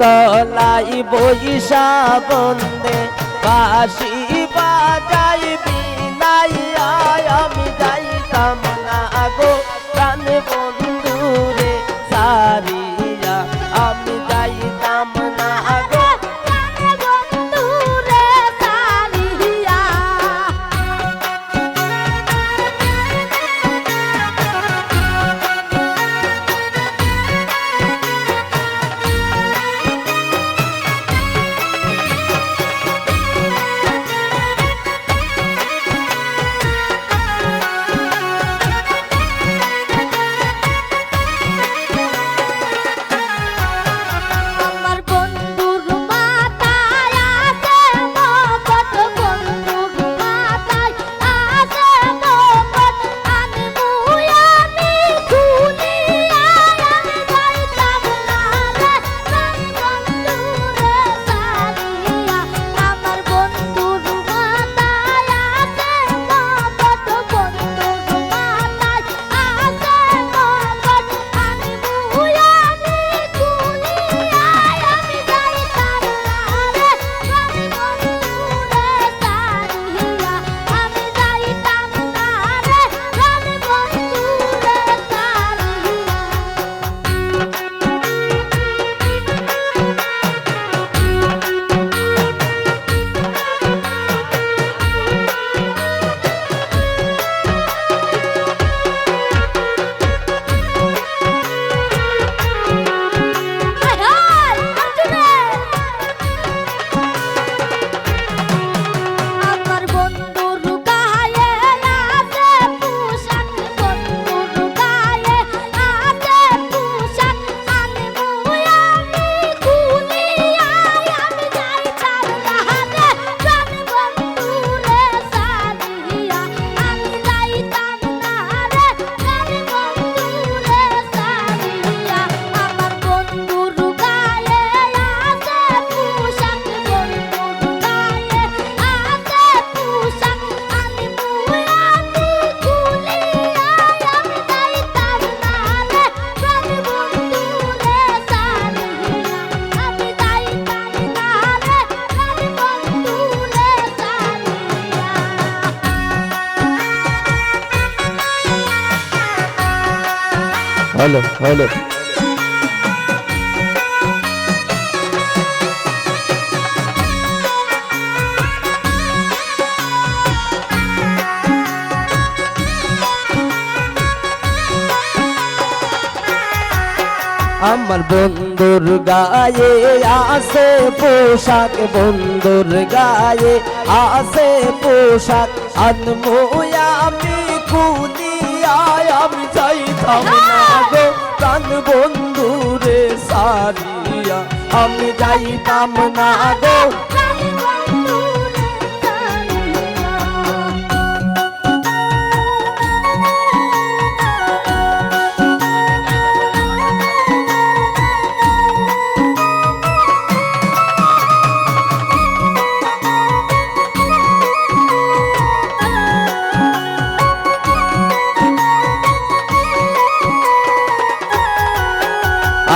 তলাই বৈশা বন্দে বাসি বাজাই বিনাই আমি যাইতাম না গো প্রাণ হলো হলো আমার বন্ধুর গায়ে আসে পোশাক, বন্ধুর গায়ে আসে পোশাক। আনমোয়া আমি কুদিয়ায় আমি চাইতাম না। আমি যাইতাম না গো।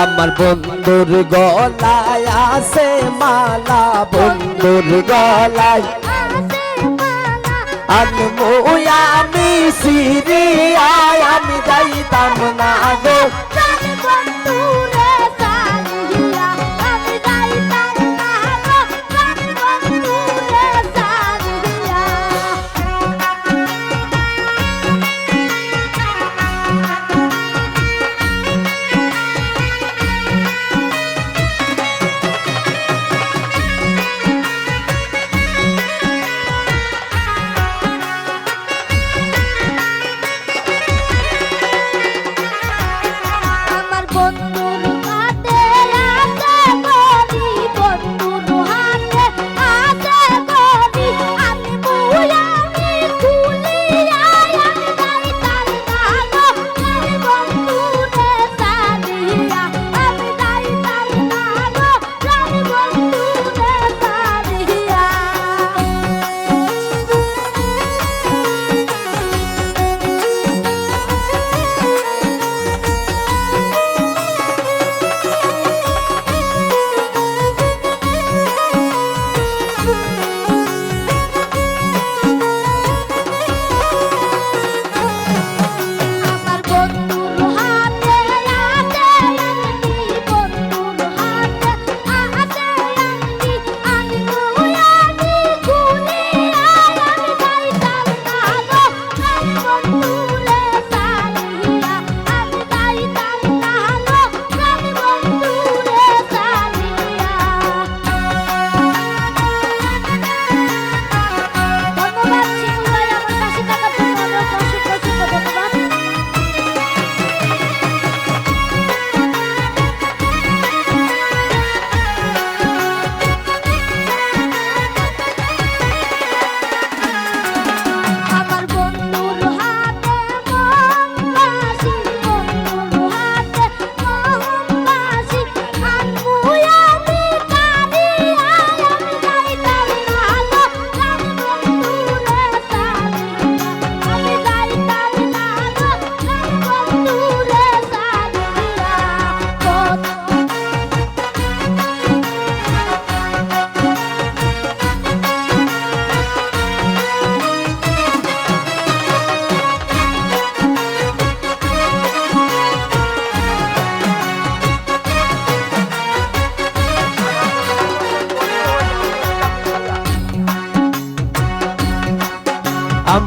আমার বন্ধুর গলায় আছে মালা বন্ধুর গলায় আমি সিরিয়ায় আমি যাইতাম না গো।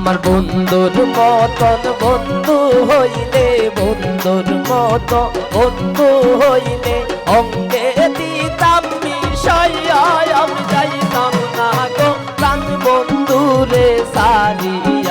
আমার বন্ধুর মতন বন্ধু হইলে, বন্ধুর মত বন্ধু হইলে অঙ্গে দিতাম বিষয় আমি যাইতাম না গো প্রাণ বন্ধুরে সারিয়া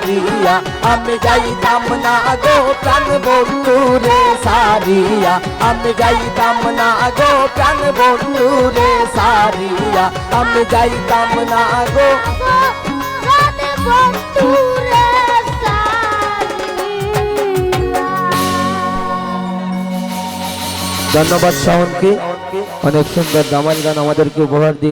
সারিয়া আমি যাইতাম না গো প্রাণ বন্ধুরে সারিয়া আমি যাইতাম না গো প্রাণ বন্ধুরে সারিয়া আমি যাইতাম না গো প্রাণ বন্ধুরে সারিয়া ধন্যবাদ শাওনকে অনেক সুন্দর দামাল গান আমাদেরকে উপহার দিয়ে